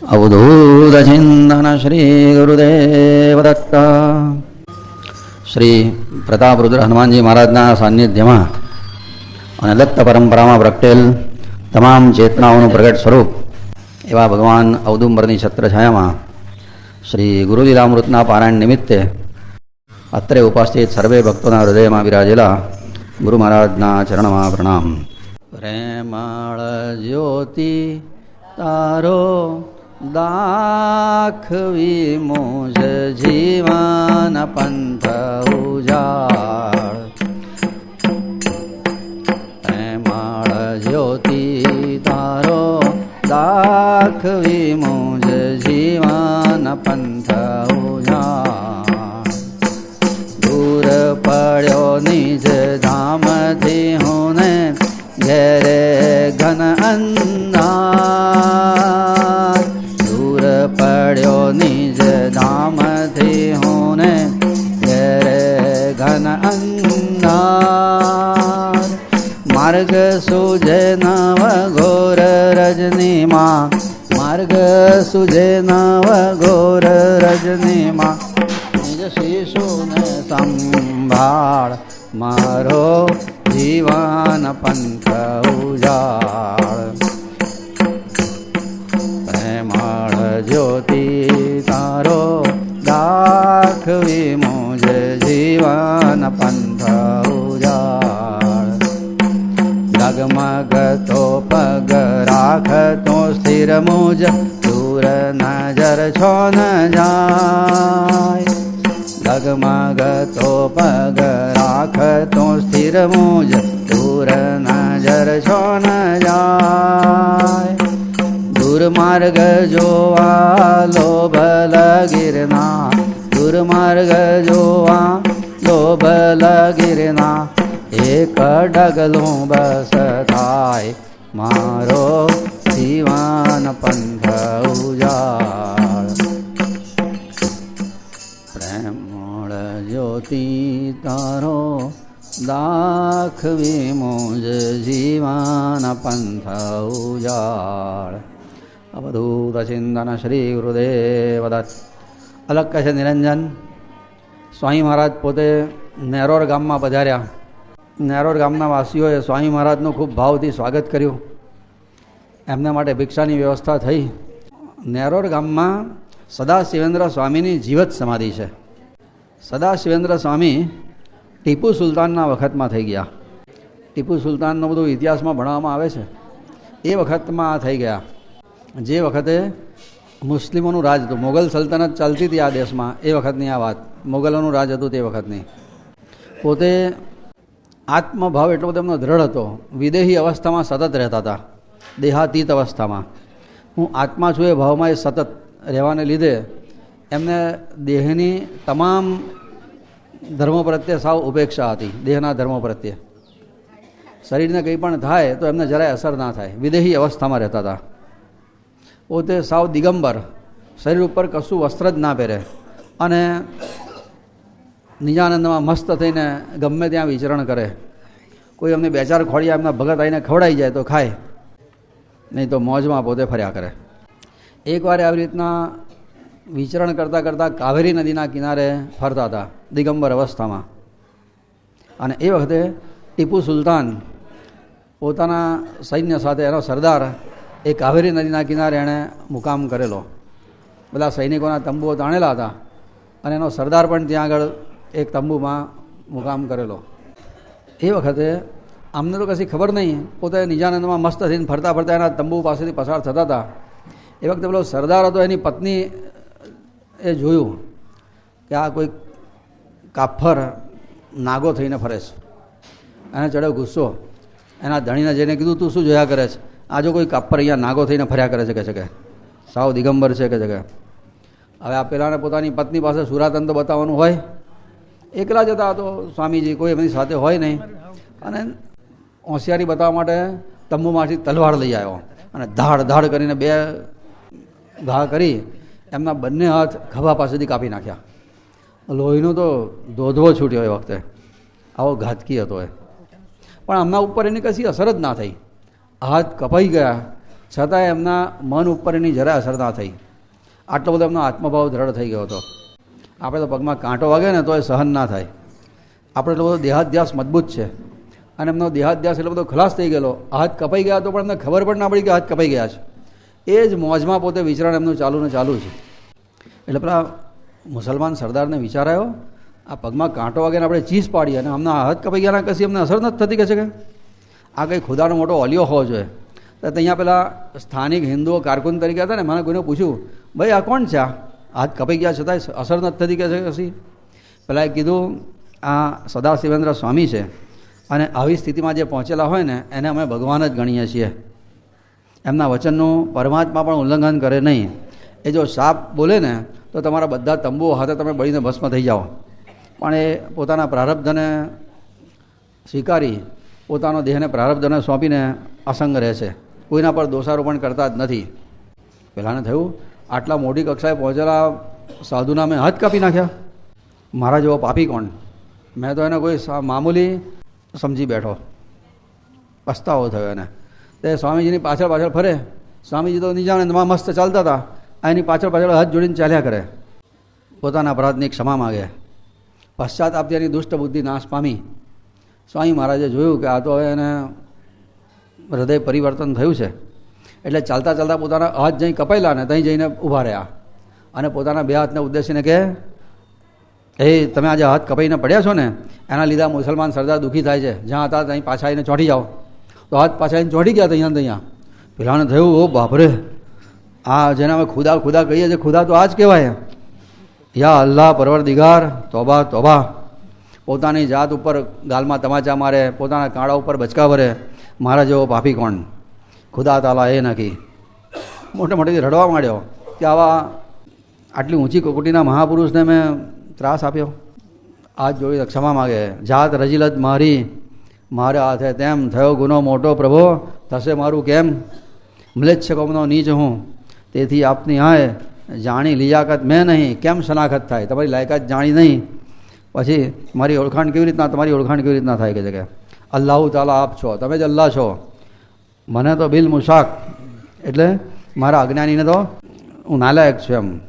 અવધૂતચિંતન શ્રી શ્રી પ્રતાપરુદ્ર હનુમાનજી મહારાજના સાનિધ્યમાં અને દત્ત પરંપરામાં પ્રગટેલ તમામ ચેતનાઓનું પ્રગટ સ્વરૂપ એવા ભગવાન ઔદુંબરની છત્રછાયામાં શ્રી ગુરુલીલામૃતના પારાયણ નિમિત્તે અત્રે ઉપસ્થિત સર્વે ભક્તોના હૃદયમાં વિરાજેલા ગુરુ મહારાજના ચરણમાં પ્રણામ પ્રેમાળ જ્યોતિ તારો દાખવી મોજ જીવન પંથ ઉજાળ. પ્રેમાળ જ્યોતિ તારો દાખવી મોજ જીવન પંથ ઉજાળ. દૂર પડ્યો નિજ ધામથી હું ને ઘેરે ઘન અંધાર સુજે નવ ગોર રજનીમાં નિજ શિશુને સંભાળ મારો જીવન પંથ ઉજાળ પ્રેમાળ જ્યોતિ તારો દાખવી મુજ જીવન પંથ ઉજાળ ડગમગતો પગ રાખતો સ્થિર મુજ નજર છો ન જાય. ડગમગતો પગ રાખતો સ્થિર મુજ, દૂર નજર છો ન જાય. દુર્માર્ગ જોવા લોભ લગીરના. દુર્માર્ગ જોવા લોભ લગીરના. એક ડગલું બસ થાય, મારો જીવન પંથ ઉજાળ. પ્રેમળ જ્યોતિ તારો દાખવી મુજ જીવાન પંથ ઉજાળ. અવધૂત ચિંતન શ્રી ગુરુદેવ દત્ત અલગ કહે છે નિરંજન. સ્વામી મહારાજ પોતે નેરોર ગામમાં પધાર્યા. નેરોર ગામના વાસીઓએ સ્વામી મહારાજનું ખૂબ ભાવથી સ્વાગત કર્યું. એમના માટે ભિક્ષાની વ્યવસ્થા થઈ. નેરોર ગામમાં સદાશિવેન્દ્ર સ્વામીની જીવત સમાધિ છે. સદાશિવેન્દ્ર સ્વામી ટીપુ સુલતાનના વખતમાં થઈ ગયા. ટીપુ સુલતાનનો બધું ઇતિહાસમાં ભણવામાં આવે છે. એ વખતમાં આ થઈ ગયા. જે વખતે મુસ્લિમોનું રાજ હતું. મોગલ સલ્તનત ચાલતી હતી આ દેશમાં. એ વખતની આ વાત. મોગલોનું રાજ હતું તે વખતની. પોતે આત્મભાવ એટલો બધો એમનો દ્રઢ હતો. વિદેહી અવસ્થામાં સતત રહેતા હતા. દેહાતીત અવસ્થામાં. હું આત્મા છું એ ભાવમાં એ સતત રહેવાને લીધે એમને દેહની તમામ ધર્મો પ્રત્યે સાવ ઉપેક્ષા હતી, દેહના ધર્મો પ્રત્યે. શરીરને કંઈ પણ થાય તો એમને જરાય અસર ના થાય. વિદેહી અવસ્થામાં રહેતા હતા. પોતે સાવ દિગંબર, શરીર ઉપર કશું વસ્ત્ર જ ના પહેરે. અને નિજાનંદમાં મસ્ત થઈને ગમે ત્યાં વિચરણ કરે. કોઈ એમને બે ચાર ખોડિયા એમના ભગત આવીને ખવડાઈ જાય તો ખાય. નહીં તો મોજમાં પોતે ફર્યા કરે. એકવાર આવી રીતના વિચરણ કરતાં કરતાં કાવેરી નદીના કિનારે ફરતા હતા, દિગંબર અવસ્થામાં. અને એ વખતે ટીપુ સુલતાન પોતાના સૈન્ય સાથે, એનો સરદાર, એ કાવેરી નદીના કિનારે એણે મુકામ કરેલો. બધા સૈનિકોના તંબુઓ તાણેલા હતા અને એનો સરદાર પણ ત્યાં આગળ એક તંબુમાં મુકામ કરેલો. એ વખતે અમને તો કશી ખબર નહીં. પોતે નિજાનંદમાં મસ્ત થઈને ફરતા ફરતા એના તંબુ પાસેથી પસાર થતા હતા. એ વખતે પેલો સરદાર હતો, એની પત્ની એ જોયું કે આ કોઈ કાફર નાગો થઈને ફરે છે. એને ચડ્યો ગુસ્સો. એના ધણીને જઈને કીધું, તું શું જોયા કરે છે? આ જો કોઈ કાપર અહીંયા નાગો થઈને ફર્યા કરે છે કે છે કે. સાવ દિગંબર છે કે છે કે. હવે આ પેલાને પોતાની પત્ની પાસે સુરાતન તો બતાવવાનું હોય. એકલા જતા તો સ્વામીજી કોઈ એમની સાથે હોય નહીં. અને હોશિયારી બતાવવા માટે તંબુમાંથી તલવાર લઈ આવ્યો અને ધાડ ધાડ કરીને બે ઘા કરી એમના બંને હાથ ખભા પાસેથી કાપી નાખ્યા. લોહીનો તો ધોધવો છૂટ્યો એ વખતે. આવો ઘાતકી હતો એ. પણ આમના ઉપર એની કશી અસર જ ના થઈ. હાથ કપાઈ ગયા. છતાં એમના મન ઉપર એની જરા અસર ના થઈ. આટલો બધો એમનો આત્મભાવ દ્રઢ થઈ ગયો હતો. આપણે તો પગમાં કાંટો વાગે ને તો એ સહન ના થાય. આપણે એટલો બધો દેહાધ્યાસ મજબૂત છે. અને એમનો દેહાધ્યાસ એટલો બધો ખલાસ થઈ ગયેલો. હાથ કપાઈ ગયા તો પણ એમને ખબર પણ ના પડી કે હાથ કપાઈ ગયા છે. એ જ મોજમાં પોતે વિચરણ એમનું ચાલુ ને ચાલુ છે. એટલે પેલા મુસલમાન સરદારને વિચાર આવ્યો, આ પગમાં કાંટો વાગે આપણે ચીસ પાડી અને હમણાં હાથ કપાઈ ગયા કશી અમને અસર નથી થતી કે છે કે? આ કંઈ ખુદાનો મોટો ઓલિયો હોવો જોઈએ. તો અહીંયા પેલા સ્થાનિક હિન્દુઓ કારકુન તરીકે હતા ને મને કોઈને પૂછ્યું, ભાઈ, આ કોણ છે? આ હાથ કપાઈ ગયા છતાંય અસર નથી થતી કે છે કશી? પેલા કીધું, આ સદાશિવેન્દ્ર સ્વામી છે. અને આવી સ્થિતિમાં જે પહોંચેલા હોય ને, એને અમે ભગવાન જ ગણીએ છીએ. એમના વચનનું પરમાત્મા પણ ઉલ્લંઘન કરે નહીં. એ જો સાપ બોલે ને, તો તમારા બધા તંબુઓ હાથે તમે બળીને ભસ્મ થઈ જાઓ. પણ એ પોતાના પ્રારબ્ધને સ્વીકારી, પોતાનો દેહને પ્રારબ્ધને સોંપીને અસંગ રહે છે. કોઈના પર દોષારોપણ કરતા જ નથી. પહેલાંને થયું, આટલા મોટી કક્ષાએ પહોંચેલા સાધુના મેં હાથ કાપી નાખ્યા. મારા જેવો પાપી કોણ? મેં તો એને કોઈ મામૂલી સમજી બેઠો. પસ્તાવો થયો એને. તે સ્વામીજીની પાછળ પાછળ ફરે. સ્વામીજી તો નહીં જાણે મસ્ત ચાલતા હતા. એની પાછળ પાછળ હાથ જોડીને ચાલ્યા કરે. પોતાના અપરાધની ક્ષમા માગે. પશ્ચાત આપતી દુષ્ટ બુદ્ધિ નાશ પામી. સ્વામી મહારાજે જોયું કે આ તો હવે એને હૃદય પરિવર્તન થયું છે. એટલે ચાલતા ચાલતા પોતાના હાથ જઈ કપાયેલા ને ત્યાં જઈને ઊભા રહ્યા. અને પોતાના બે હાથને ઉદ્દેશીને કે એ તમે આજે હાથ કપાઈને પડ્યા છો ને, એના લીધે મુસલમાન સરદાર દુઃખી થાય છે. જ્યાં હતા ત્યાં પાછા આવીને ચોંટી જાઓ. તો હાથ પાછા આવીને ચોંટી ગયા ત્યાં ત્યાં પેલાને થયું, ઓ બાપરે, આ જેને અમે ખુદા ખુદા કહીએ છીએ, ખુદા તો આ જ કહેવાય. યા અલ્લાહ પરવર દિગાર તોબા તોબા. પોતાની જાત ઉપર ગાલમાં તમાચા મારે, પોતાના કાળા ઉપર બચકા ભરે. મારા જેવો પાપી કોણ? ખુદા તાલા એ નક્કી મોટે મોટેથી રડવા માંડ્યો કે આવા આટલી ઊંચી કુકુટીના મહાપુરુષને મેં ત્રાસ આપ્યો. આજ જોઈ ક્ષમા માગે. જાત રજીલત મારી, મારા હાથે તેમ થયો ગુનો મોટો પ્રભો, થશે મારું કેમ? મ્લેચ્છ કોમનો નીચ હું. તેથી આપની હાય જાણી લિયાકત મેં નહીં. કેમ શનાખત થાય? તમારી લાયકાત જાણી નહીં. પછી મારી ઓળખાણ કેવી રીતના? તમારી ઓળખાણ કેવી રીતના થાય કે છે કે? અલ્લાહ તાલા આપ છો. તમે જ અલ્લાહ છો. મને તો બિલ મુશાક. એટલે મારા અજ્ઞાનીને તો હું નાલાયક છું એમ.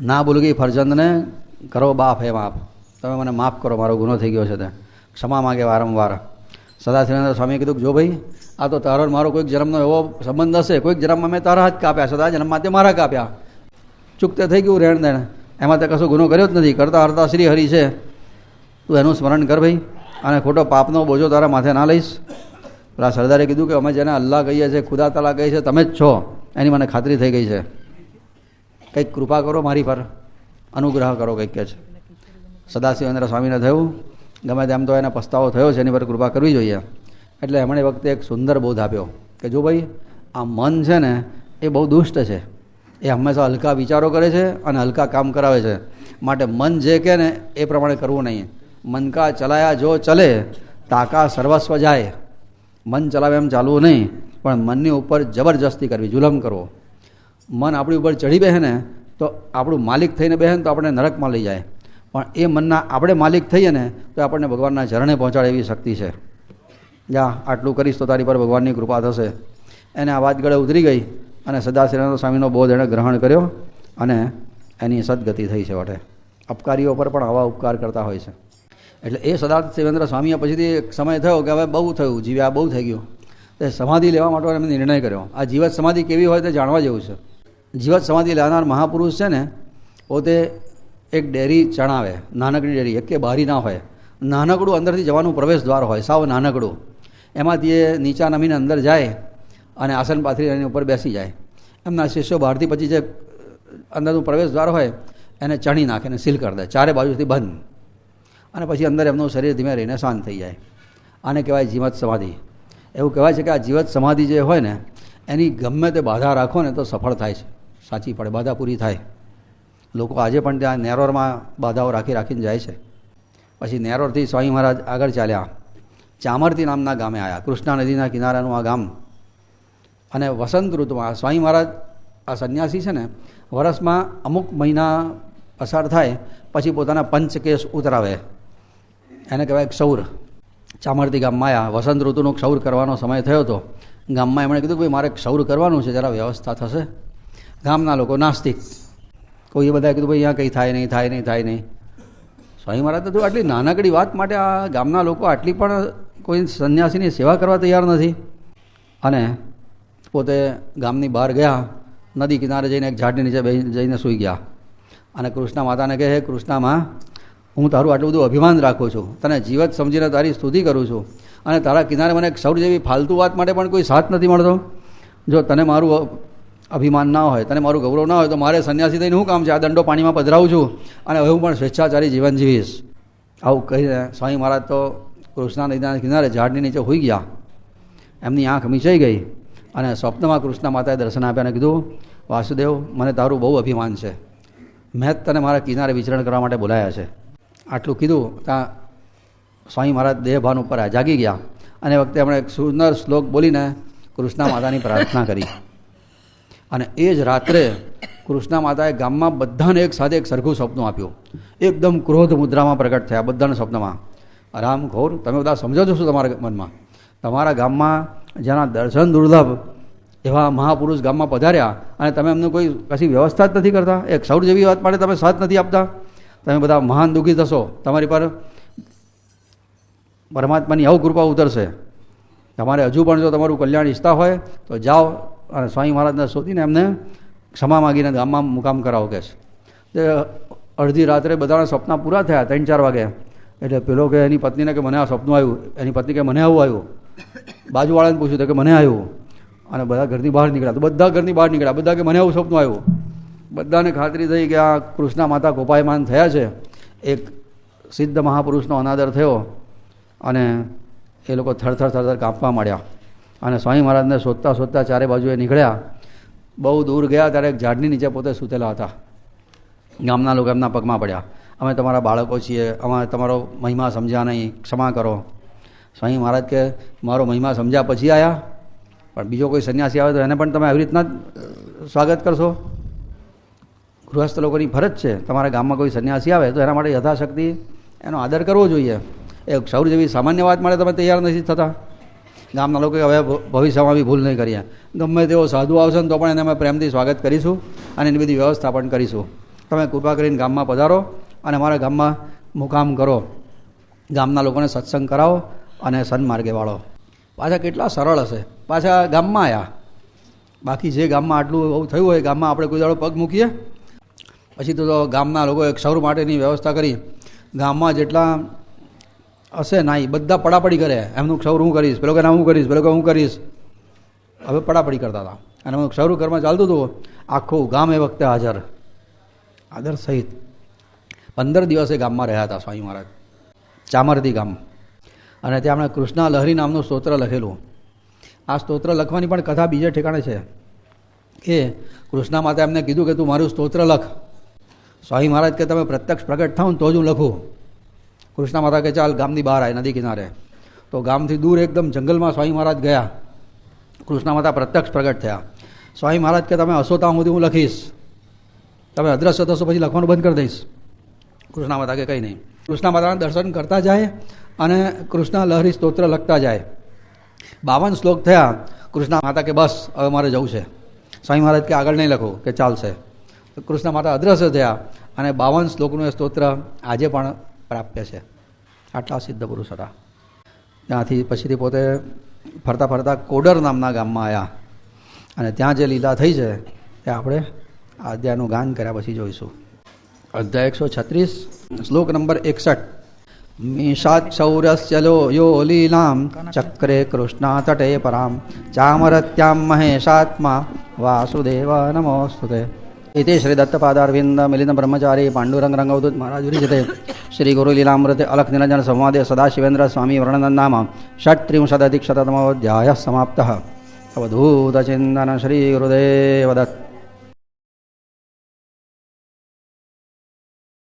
ના ભૂલગી ફરજંદને કરો બાપ, હે માપ તમે મને માફ કરો, મારો ગુનો થઈ ગયો છે તે. ક્ષમા માગે વારંવાર. સદાશિવાનંદ સ્વામીએ કીધું જો ભાઈ, આ તો તારો મારો કોઈક જન્મનો એવો સંબંધ હશે, કોઈક જન્મમાં મેં તારા હાથ કાપ્યા, સદા જન્મમાં તે મારા કાપ્યા. ચૂકતે થઈ ગયું રહેણ દેણ. એમાં તે કશો ગુનો કર્યો જ નથી. કરતા હરતા શ્રી હરિ છે. તું એનું સ્મરણ કર ભાઈ, અને ખોટો પાપનો બોજો તારા માથે ના લઈશ. પેલા સરદારે કીધું કે અમે જેને અલ્લાહ કહીએ છીએ, ખુદા તલા કહીએ છીએ, તમે જ છો. એની મને ખાતરી થઈ ગઈ છે. કંઈક કૃપા કરો મારી પર. અનુગ્રહ કરો કંઈક કહે છે. સદાશિવેન્દ્ર સ્વામીને થયું. ગમે તેમ તો એને પસ્તાવો થયો છે, એની પર કૃપા કરવી જોઈએ. એટલે એમણે વખતે એક સુંદર બોધ આપ્યો કે જો ભાઈ, આ મન છે ને, એ બહુ દુષ્ટ છે. એ હંમેશા હલકા વિચારો કરે છે અને હલકા કામ કરાવે છે. માટે મન જે કહે ને, એ પ્રમાણે કરવું નહીં. મન કા ચલાયા જો ચલે, તાકા સર્વસ્વ જાય. મન ચલાવે એમ ચાલવું નહીં, પણ મનની ઉપર જબરજસ્તી કરવી, જુલમ કરવો. મન આપણી ઉપર ચડી બેસે ને તો આપણું માલિક થઈને બેસે તો આપણે નરકમાં લઈ જાય. પણ એ મનના આપણે માલિક થઈએ ને તો આપણને ભગવાનના ચરણે પહોંચાડે એવી શક્તિ છે. જા, આટલું કરીશ તો તારી પર ભગવાનની કૃપા થશે. એને આ વાત ગળે ઉતરી ગઈ અને સદાશિવાનંદ સ્વામીનો બોધ એણે ગ્રહણ કર્યો અને એની સદગતિ થઈ છે વટે. અપકારીઓ પર પણ આવા ઉપકાર કરતા હોય છે. એટલે એ સદાર્થ શિવેન્દ્ર સ્વામીએ પછીથી એક સમય થયો કે હવે બહુ થયું જીવ્યા બહુ થઈ ગયું. તે સમાધિ લેવા માટે એમને નિર્ણય કર્યો. આ જીવત સમાધિ કેવી હોય તે જાણવા જેવું છે. જીવત સમાધિ લેનાર મહાપુરુષ છે ને, પોતે એક ડેરી ચણાવે, નાનકડી ડેરી, એક કે બારી ના હોય. નાનકડું અંદરથી જવાનું પ્રવેશ દ્વાર હોય, સાવ નાનકડું. એમાંથી એ નીચા નમીને અંદર જાય અને આસન પાથરી એની ઉપર બેસી જાય. એમના શિષ્યો બહારથી પછી જે અંદરનું પ્રવેશ દ્વાર હોય, એને ચણી નાખે અને સીલ કરી દે, ચારે બાજુથી બંધ. અને પછી અંદર એમનું શરીર ધીમે રહીને શાંત થઈ જાય. આને કહેવાય જીવત સમાધિ. એવું કહેવાય છે કે આ જીવત સમાધિ જે હોય ને, એની ગમે તે બાધા રાખો ને તો સફળ થાય છે. સાચી પડે, બાધા પૂરી થાય. લોકો આજે પણ ત્યાં નેરોરમાં બાધાઓ રાખી રાખીને જાય છે. પછી નેરોરથી સ્વામી મહારાજ આગળ ચાલ્યા. ચામરતી નામના ગામે આવ્યા કૃષ્ણા નદીના કિનારાનું આ ગામ. અને વસંત ઋતુમાં સ્વામી મહારાજ આ સંન્યાસી છે ને, વરસમાં અમુક મહિના પસાર થાય, પછી પોતાના પંચકેશ ઉતરાવે. એને કહેવાય ક્ષૌર. ચામરતી ગામમાં આવ્યા વસંત ઋતુનો ક્ષૌર કરવાનો સમય થયો હતો. ગામમાં એમણે કીધું કે મારે ક્ષૌર કરવાનું છે, જરા વ્યવસ્થા થશે. ગામના લોકો નાસ્તિક. કોઈ એ બધા કીધું, ભાઈ અહીંયા કંઈ થાય નહીં થાય નહીં થાય નહીં. સ્વામી મહારાજ તો આટલી નાનકડી વાત માટે આ ગામના લોકો આટલી પણ કોઈ સંન્યાસીની સેવા કરવા તૈયાર નથી. અને પોતે ગામની બહાર ગયા, નદી કિનારે જઈને એક ઝાડની નીચે જઈને સૂઈ ગયા. અને કૃષ્ણા માતાને કહે, હે કૃષ્ણામાં હું તારું આટલું બધું અભિમાન રાખું છું. તને જીવત સમજીને તારી સ્તુતિ કરું છું. અને તારા કિનારે મને સૌર જેવી ફાલતુ વાત માટે પણ કોઈ સાથ નથી મળતો. જો તને મારું અભિમાન ના હોય, તને મારું ગૌરવ ના હોય, તો મારે સંન્યાસી થઈને શું કામ છે? આ દંડો પાણીમાં પધરાવું છું. અને હવે હું પણ સ્વેચ્છાચારી જીવન જીવીશ. આવું કહીને સ્વામી મહારાજ તો કૃષ્ણ નદીના કિનારે ઝાડની નીચે હોઈ ગયા. એમની આંખ મીચાઈ ગઈ અને સ્વપ્નમાં કૃષ્ણ માતાએ દર્શન આપ્યા અને કીધું, વાસુદેવ, મને તારું બહુ અભિમાન છે. મેં તને મારા કિનારે વિચરણ કરવા માટે બોલાયા છે. આટલું કીધું, ત્યાં સ્વામી મહારાજ દેહભાન ઉપર જાગી ગયા. અને વખતે એમણે એક સુંદર શ્લોક બોલીને કૃષ્ણા માતાની પ્રાર્થના કરી. અને એ જ રાત્રે કૃષ્ણા માતાએ ગામમાં બધાને એક સાથે એક સરખું સપનું આપ્યું. એકદમ ક્રોધ મુદ્રામાં પ્રગટ થયા બધાના સ્વપ્નમાં. રામ ઘોર, તમે બધા સમજો છો શું તમારા મનમાં? તમારા ગામમાં જેના દર્શન દુર્લભ એવા મહાપુરુષ ગામમાં પધાર્યા અને તમે એમને કોઈ કશી વ્યવસ્થા જ નથી કરતા? એક સૌર જેવી વાત માટે તમે સાથ નથી આપતા? તમે બધા મહાન દુઃખી થશો. તમારી પર પરમાત્માની આવું કૃપા ઉતરશે. તમારે હજુ પણ જો તમારું કલ્યાણ ઈચ્છતા હોય તો જાઓ અને સ્વામી મહારાજને શોધીને એમને ક્ષમા માગીને ગામમાં મુકામ કરાવો કે છે. અડધી રાત્રે બધાના સપના પૂરા થયા ત્રણ ચાર વાગે. એટલે પેલો કે એની પત્નીને કે મને આ સપનું આવ્યું. એની પત્ની કે મને આવું આવ્યું. બાજુવાળાને પૂછ્યું કે મને આવ્યું. અને બધા ઘરની બહાર નીકળ્યા. તો બધા ઘરની બહાર નીકળ્યા. બધા કે મને આવું સપનું આવ્યું. બધાને ખાતરી થઈ કે આ કૃષ્ણા માતા કોપાયમાન થયા છે. એક સિદ્ધ મહાપુરુષનો અનાદર થયો અને એ લોકો થરથર થરથર કાપવા માંડ્યા. અને સ્વામી મહારાજને શોધતા શોધતા ચારે બાજુએ નીકળ્યા. બહુ દૂર ગયા ત્યારે એક ઝાડની નીચે પોતે સૂતેલા હતા. ગામના લોકો એમના પગમાં પડ્યા. અમે તમારા બાળકો છીએ. અમે તમારો મહિમા સમજ્યા નહીં. ક્ષમા કરો. સ્વામી મહારાજ કે, મારો મહિમા સમજ્યા પછી આવ્યા પણ બીજો કોઈ સંન્યાસી આવે તો એને પણ તમે આવી રીતના સ્વાગત કરશો? ગૃહસ્થ લોકોની ફરજ છે. તમારા ગામમાં કોઈ સંન્યાસી આવે તો એના માટે યથાશક્તિ એનો આદર કરવો જોઈએ. એ સૌર જેવી સામાન્ય વાત માટે તમે તૈયાર નથી થતા. ગામના લોકો હવે ભવિષ્યમાં બી ભૂલ નહીં કરીએ. ગમે તેવો સાધુ આવશે ને તો પણ એને અમે પ્રેમથી સ્વાગત કરીશું અને એની બધી વ્યવસ્થા પણ કરીશું. તમે કૃપા કરીને ગામમાં પધારો અને અમારા ગામમાં મુકામ કરો. ગામના લોકોને સત્સંગ કરાવો અને સન્માર્ગે વાળો. પાછા કેટલા સરળ હશે. પાછા ગામમાં આવ્યા બાકી જે ગામમાં આટલું એવું થયું હોય, ગામમાં આપણે કોઈ પગ મૂકીએ. પછી તો ગામના લોકોએ સૌર માટેની વ્યવસ્થા કરી. ગામમાં જેટલા હશે ના બધા પડાપડી કરે. એમનું ક્ષૌર હું કરીશ, પેલો કે ના હું કરીશ, પેલો કે હું કરીશ. હવે પડાપડી કરતા હતા. અને એમનું ક્ષૌર ઘરમાં ચાલતું હતું, આખું ગામ એ વખતે હાજર. આદર સહિત. પંદર દિવસે ગામમાં રહ્યા હતા સ્વામી મહારાજ. ચામરદી ગામ. અને ત્યાં આપણે કૃષ્ણા લહરી નામનું સ્તોત્ર લખેલું. આ સ્તોત્ર લખવાની પણ કથા બીજે ઠેકાણે છે. કે કૃષ્ણા માતા એમને કીધું કે તું મારું સ્તોત્ર લખ. સ્વામી મહારાજ કે તમે પ્રત્યક્ષ પ્રગટ થાવ તો જ હું લખું. કૃષ્ણા માતા કે ચાલ ગામની બહાર આવે નદી કિનારે. તો ગામથી દૂર એકદમ જંગલમાં સ્વામી મહારાજ ગયા. કૃષ્ણા માતા પ્રત્યક્ષ પ્રગટ થયા. સ્વામી મહારાજ કે, તમે હસો ત્યાં સુધી હું લખીશ. તમે અદ્રશ્ય થશો પછી લખવાનું બંધ કરી દઈશ. કૃષ્ણા માતા કે, કંઈ નહીં. કૃષ્ણા માતાના દર્શન કરતા જાય અને કૃષ્ણ લહરી સ્તોત્ર લખતા જાય. બાવન શ્લોક થયા. કૃષ્ણા માતા કે, બસ, હવે મારે જવું છે. સ્વામી મહારાજ કે, આગળ નહીં લખો, કે ચાલશે. કૃષ્ણ માતા અદ્રશ્ય થયા અને બાવન શ્લોકનું એ સ્તોત્ર આજે પણ પ્રાપ્ય છે. આટલા સિદ્ધ પુરુષ હતા. ત્યાંથી પછીથી પોતે ફરતા ફરતા કોડર નામના ગામમાં આવ્યા અને ત્યાં જે લીલા થઈ છે તે આપણે અધ્યાયનું ગાન કર્યા પછી જોઈશું. અધ્યાય એકસો છત્રીસ, શ્લોક નંબર એકસઠ. મીષાક્ષૌરસ્ય લો યો લીલામ, ચક્રે કૃષ્ણા તટે પરામ. ચામરત્યામ મહેશાત્મા, વાસુદેવ इथे श्री दत्तपादारविंद मिलिंद ब्रह्मचारी पांडुरंग रंगवदूत महाराज विरिजते श्री गुरु लीलामृत अलख निरंजन संवादे सदाशिवेंद्र स्वामी वर्णननाम षट्त्रिंशदधिकशतमोऽध्यायः समाप्तः अवधूतचिन्तन श्रीगुरुदेवदत्त